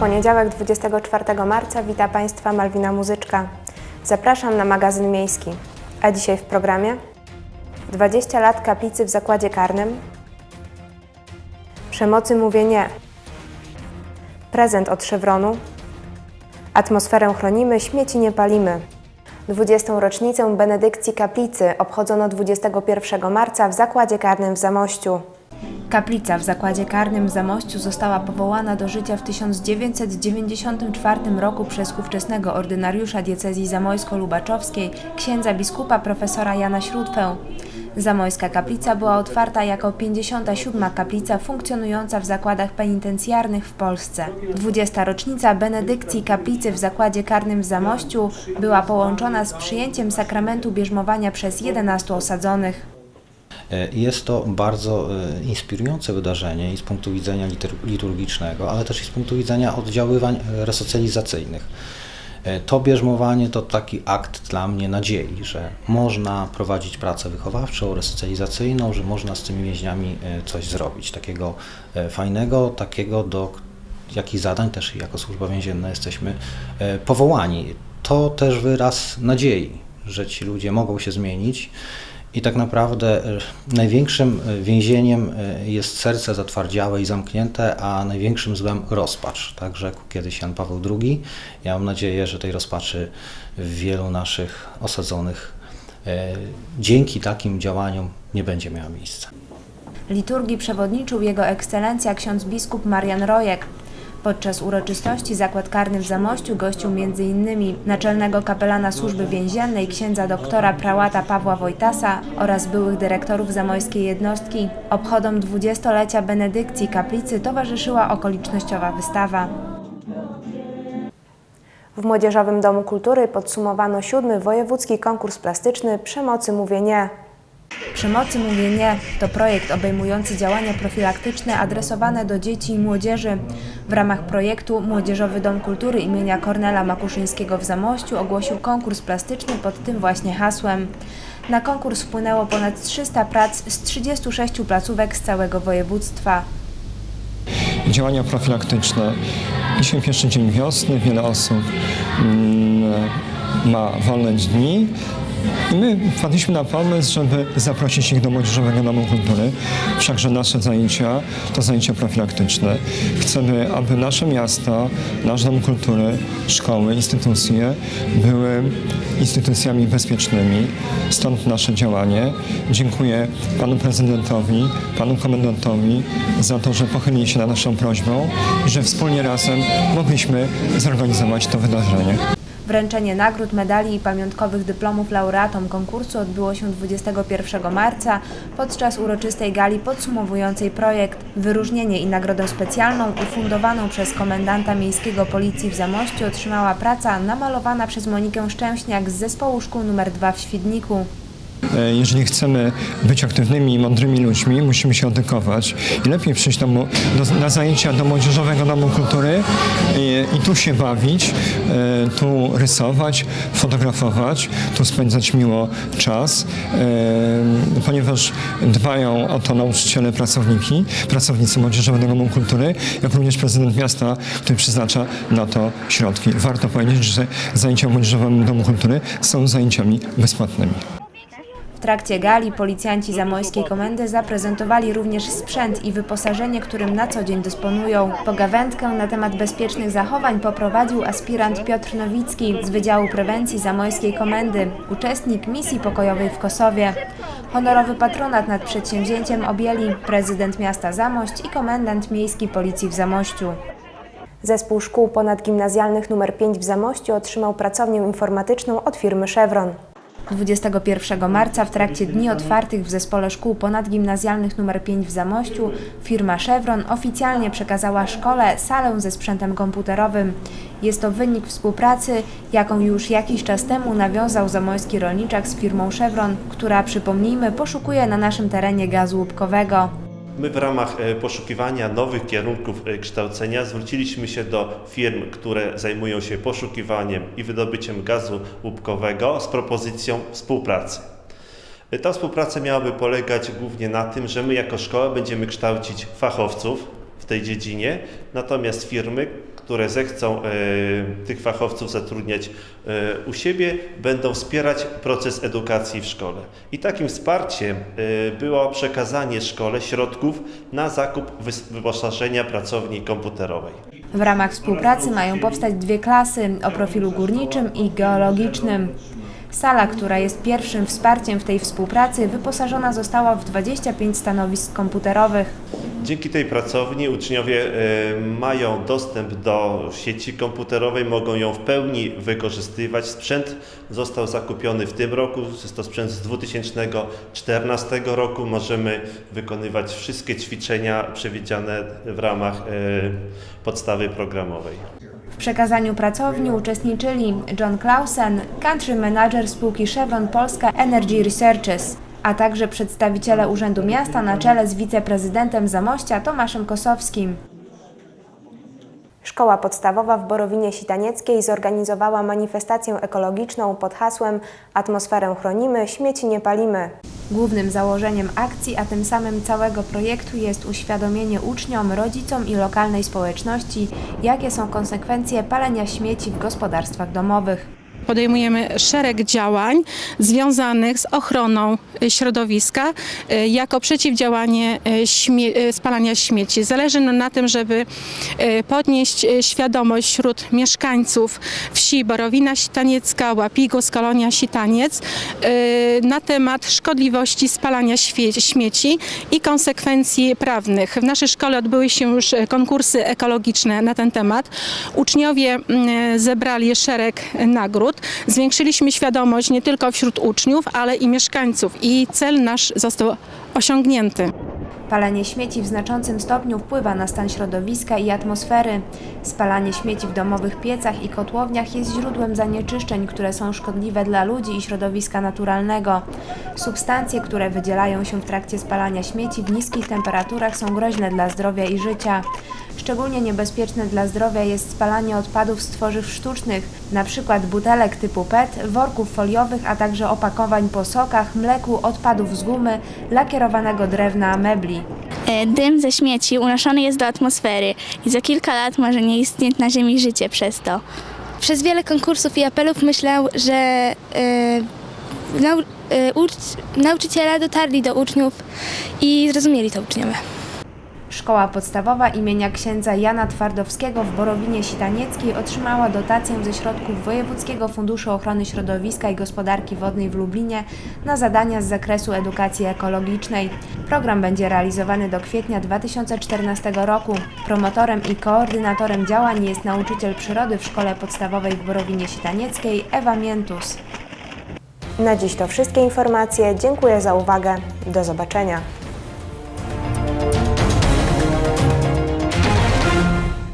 poniedziałek 24 marca wita Państwa Malwina Muzyczka. Zapraszam na magazyn miejski. A dzisiaj w programie 20 lat kaplicy w zakładzie karnym. Przemocy mówię nie. Prezent od Chevronu. Atmosferę chronimy, śmieci nie palimy. 20. rocznicę benedykcji kaplicy obchodzono 21 marca w zakładzie karnym w Zamościu. Kaplica w zakładzie karnym w Zamościu została powołana do życia w 1994 roku przez ówczesnego ordynariusza diecezji zamojsko-lubaczowskiej, księdza biskupa profesora Jana Śródfę. Zamojska kaplica była otwarta jako 57. kaplica funkcjonująca w zakładach penitencjarnych w Polsce. 20. rocznica benedykcji kaplicy w zakładzie karnym w Zamościu była połączona z przyjęciem sakramentu bierzmowania przez 11 osadzonych. Jest to bardzo e, inspirujące wydarzenie i z punktu widzenia litur- liturgicznego, ale też i z punktu widzenia oddziaływań e, resocjalizacyjnych. E, To bierzmowanie to taki akt dla mnie nadziei, że można prowadzić pracę wychowawczą, resocjalizacyjną, że można z tymi więźniami coś zrobić takiego fajnego, takiego do jakich zadań też jako służba więzienna jesteśmy powołani. To też wyraz nadziei, że ci ludzie mogą się zmienić i tak naprawdę e, największym e, więzieniem e, jest serce zatwardziałe i zamknięte, a największym złem rozpacz. Tak rzekł kiedyś Jan Paweł II. Ja mam nadzieję, że tej rozpaczy w wielu naszych osadzonych dzięki takim działaniom nie będzie miała miejsca. Liturgii przewodniczył Jego Ekscelencja ksiądz biskup Marian Rojek. Podczas uroczystości zakład karny w Zamościu gościł m.in. naczelnego kapelana służby więziennej księdza doktora prałata Pawła Wojtasa oraz byłych dyrektorów zamojskiej jednostki. Obchodom dwudziestolecia benedykcji kaplicy towarzyszyła okolicznościowa wystawa. W Młodzieżowym Domu Kultury podsumowano siódmy wojewódzki konkurs plastyczny Przemocy mówię nie. Przemocy mówię nie to projekt obejmujący działania profilaktyczne adresowane do dzieci i młodzieży. W ramach projektu Młodzieżowy Dom Kultury imienia Kornela Makuszyńskiego w Zamościu ogłosił konkurs plastyczny pod tym właśnie hasłem. Na konkurs wpłynęło ponad 300 prac z 36 placówek z całego województwa. działania profilaktyczne. Dzisiaj pierwszy dzień wiosny, wiele osób mm, ma wolne dni. My wpadliśmy na pomysł, żeby zaprosić ich do Młodzieżowego Domu Kultury. Wszakże nasze zajęcia to zajęcia profilaktyczne. Chcemy, aby nasze miasto, nasz Dom Kultury, szkoły, instytucje były instytucjami bezpiecznymi. Stąd nasze działanie. Dziękuję panu prezydentowi, panu komendantowi za to, że pochylili się nad naszą prośbą i że wspólnie razem mogliśmy zorganizować to wydarzenie. Wręczenie nagród, medali i pamiątkowych dyplomów laureatom konkursu odbyło się 21 marca podczas uroczystej gali podsumowującej projekt. Wyróżnienie i nagrodę specjalną ufundowaną przez komendanta miejskiego policji w Zamościu otrzymała praca namalowana przez Monikę Szczęśniak z zespołu szkół nr 2 w Świdniku. E, Jeżeli chcemy być aktywnymi i mądrymi ludźmi, musimy się edykować i lepiej przyjść do, do, na zajęcia do Młodzieżowego Domu Kultury i, i tu się bawić, e, tu rysować, fotografować, tu spędzać miło czas, e, ponieważ dbają o to nauczyciele, pracowniki, pracownicy Młodzieżowego Domu Kultury, jak również prezydent miasta, który przeznacza na to środki. Warto powiedzieć, że zajęcia w Młodzieżowym Domu Kultury są zajęciami bezpłatnymi. Trakcie gali policjanci zamojskiej komendy zaprezentowali również sprzęt i wyposażenie, którym na co dzień dysponują. Pogawędkę na temat bezpiecznych zachowań poprowadził aspirant Piotr Nowicki z Wydziału Prewencji Zamojskiej Komendy, uczestnik misji pokojowej w Kosowie. Honorowy patronat nad przedsięwzięciem objęli prezydent miasta Zamość i komendant miejski policji w Zamościu. Zespół szkół ponadgimnazjalnych nr 5 w Zamościu otrzymał pracownię informatyczną od firmy Chevron. 21 marca w trakcie Dni Otwartych w Zespole Szkół Ponadgimnazjalnych nr 5 w Zamościu firma Chevron oficjalnie przekazała szkole salę ze sprzętem komputerowym. Jest to wynik współpracy, jaką już jakiś czas temu nawiązał zamojski rolniczak z firmą Chevron, która, przypomnijmy, poszukuje na naszym terenie gazu łupkowego. My w ramach e, poszukiwania nowych kierunków e, kształcenia zwróciliśmy się do firm, które zajmują się poszukiwaniem i wydobyciem gazu łupkowego z propozycją współpracy. E, Ta współpraca miałaby polegać głównie na tym, że my jako szkoła będziemy kształcić fachowców w tej dziedzinie, natomiast firmy, które zechcą e, tych fachowców zatrudniać e, u siebie, będą wspierać proces edukacji w szkole. I takim wsparciem e, było przekazanie szkole środków na zakup wyposażenia pracowni komputerowej. W ramach współpracy mają powstać dwie klasy o profilu górniczym i geologicznym. Sala, która jest pierwszym wsparciem w tej współpracy, wyposażona została w 25 stanowisk komputerowych. Dzięki tej pracowni uczniowie e, mają dostęp do sieci komputerowej, mogą ją w pełni wykorzystywać. Sprzęt został zakupiony w tym roku, jest to sprzęt z 2014 roku. Możemy wykonywać wszystkie ćwiczenia przewidziane w ramach e, podstawy programowej. W przekazaniu pracowni uczestniczyli John Clausen, country manager spółki Chevron Polska Energy Researches, a także przedstawiciele Urzędu Miasta na czele z wiceprezydentem Zamościa Tomaszem Kosowskim. Szkoła podstawowa w Borowinie Sitanieckiej zorganizowała manifestację ekologiczną pod hasłem Atmosferę chronimy, śmieci nie palimy. Głównym założeniem akcji, a tym samym całego projektu jest uświadomienie uczniom, rodzicom i lokalnej społeczności, jakie są konsekwencje palenia śmieci w gospodarstwach domowych. Podejmujemy szereg działań związanych z ochroną y, środowiska y, jako przeciwdziałanie y, śmie- spalania śmieci. Zależy nam na tym, żeby podnieść świadomość wśród mieszkańców wsi Borowina Sitaniecka, Łapigus, Kolonia Sitaniec na temat szkodliwości spalania śmieci i konsekwencji prawnych. W naszej szkole odbyły się już konkursy ekologiczne na ten temat. Uczniowie y, zebrali szereg nagród. Zwiększyliśmy świadomość nie tylko wśród uczniów, ale i mieszkańców i cel nasz został osiągnięty. Palenie śmieci w znaczącym stopniu wpływa na stan środowiska i atmosfery. Spalanie śmieci w domowych piecach i kotłowniach jest źródłem zanieczyszczeń, które są szkodliwe dla ludzi i środowiska naturalnego. Substancje, które wydzielają się w trakcie spalania śmieci w niskich temperaturach są groźne dla zdrowia i życia. Szczególnie niebezpieczne dla zdrowia jest spalanie odpadów z tworzyw sztucznych, np. butelek typu PET, worków foliowych, a także opakowań po sokach, mleku, odpadów z gumy, lakierowanego drewna, mebli. E, Dym ze śmieci unoszony jest do atmosfery i za kilka lat może nie istnieć na Ziemi życie przez to. Przez wiele konkursów i apelów myślę, że e, nau, e, ucz, nauczyciele dotarli do uczniów i zrozumieli to uczniowie. Szkoła podstawowa imienia księdza Jana Twardowskiego w Borowinie Sitanieckiej otrzymała dotację ze środków Wojewódzkiego Funduszu Ochrony Środowiska i Gospodarki Wodnej w Lublinie na zadania z zakresu edukacji ekologicznej. Program będzie realizowany do kwietnia 2014 roku. Promotorem i koordynatorem działań jest nauczyciel przyrody w Szkole Podstawowej w Borowinie Sitanieckiej Ewa Miętus. Na dziś to wszystkie informacje. Dziękuję za uwagę. Do zobaczenia.